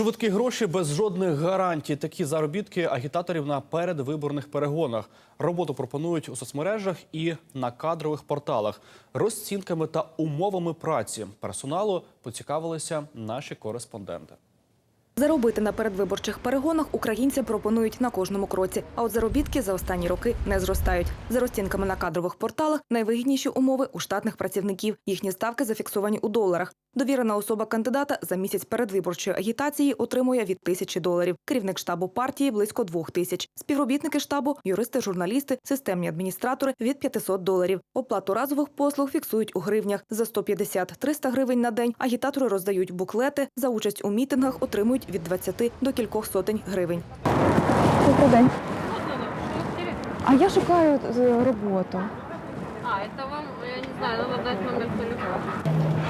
Швидкі гроші без жодних гарантій. Такі заробітки агітаторів на передвиборних перегонах. Роботу пропонують у соцмережах і на кадрових порталах. Розцінками та умовами праці персоналу поцікавилися наші кореспонденти. Заробити на передвиборчих перегонах українцям пропонують на кожному кроці. А от заробітки за останні роки не зростають. За розцінками на кадрових порталах найвигідніші умови у штатних працівників. Їхні ставки зафіксовані у доларах. Довірена особа кандидата за місяць передвиборчої агітації отримує від тисячі доларів. Керівник штабу партії близько двох тисяч. Співробітники штабу, юристи, журналісти, системні адміністратори від 500 доларів. Оплату разових послуг фіксують у гривнях. За 150-300 гривень на день агітатори роздають буклети. За участь у мітингах отримують від 20 до кількох сотень гривень. Добрий день. А я шукаю е, роботу. А, это вам, я не знаю, надо дать номер телефона.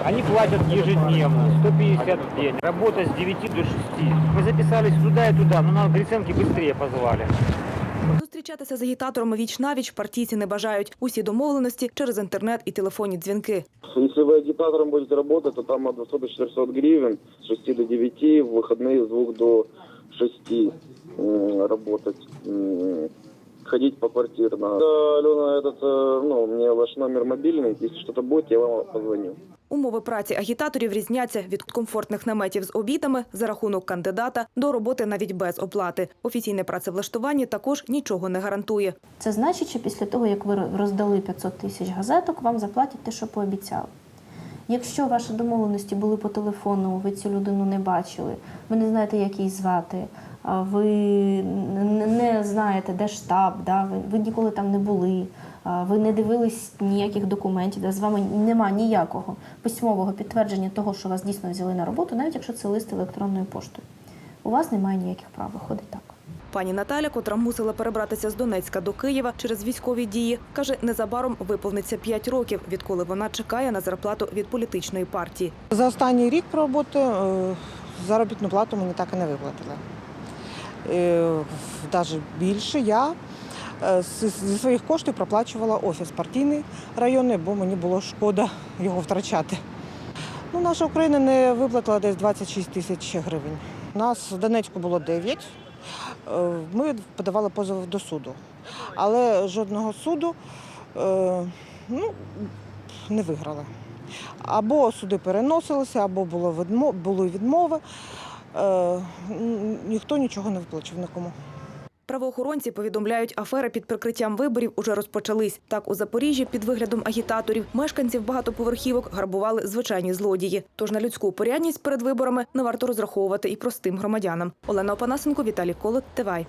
Они платят ежедневно, 150 в день. Работа с 9 до 6. Мы записались туда и туда, но нам переоценки быстрее позвали. Зустрічатися з агітаторами віч навіч партійці не бажають. Усі домовленості через інтернет і телефонні дзвінки. Если вы агитатором будете работать, то там от 200 до 400 гривен, с 6 до 9, в выходные с 2 до 6 м, работать. м, Ходить по квартирно. Да, Алена, этот, э, ну, мне ваш номер мобильный, если что-то будет, я вам позвоню. Умови праці агітаторів різняться від комфортних наметів з обідами за рахунок кандидата до роботи навіть без оплати. Офіційне працевлаштування також нічого не гарантує. Це значить, що після того, як ви роздали 500 тисяч газеток, вам заплатять те, що пообіцяли. Якщо ваші домовленості були по телефону, ви цю людину не бачили, ви не знаєте, як її звати, а ви не не знаєте, де штаб, да, ви, ви ніколи там не були, ви не дивились ніяких документів, да, з вами немає ніякого письмового підтвердження того, що вас дійсно взяли на роботу, навіть якщо це лист електронною поштою. У вас немає ніяких прав, виходить так. Пані Наталя, котра мусила перебратися з Донецька до Києва через військові дії, каже, незабаром виповниться 5 років, відколи вона чекає на зарплату від політичної партії. За останній рік роботи е, заробітну плату мені так і не виплатили. Навіть більше я е, зі своїх коштів проплачувала офіс партійний районний, бо мені було шкода його втрачати. Ну, наша Україна не виплатила десь 26 тисяч гривень. У нас в Донецьку було 9. Е, Ми подавали позов до суду. Але жодного суду е, ну, не виграли. Або суди переносилися, або були відмови. Ніхто нічого не виплачив нікому. Правоохоронці повідомляють, афери під прикриттям виборів уже розпочались. Так у Запоріжжі під виглядом агітаторів мешканців багатоповерхівок грабували звичайні злодії. Тож на людську порядність перед виборами не варто розраховувати і простим громадянам. Олена Опанасенко, Віталій Колот, Тивай.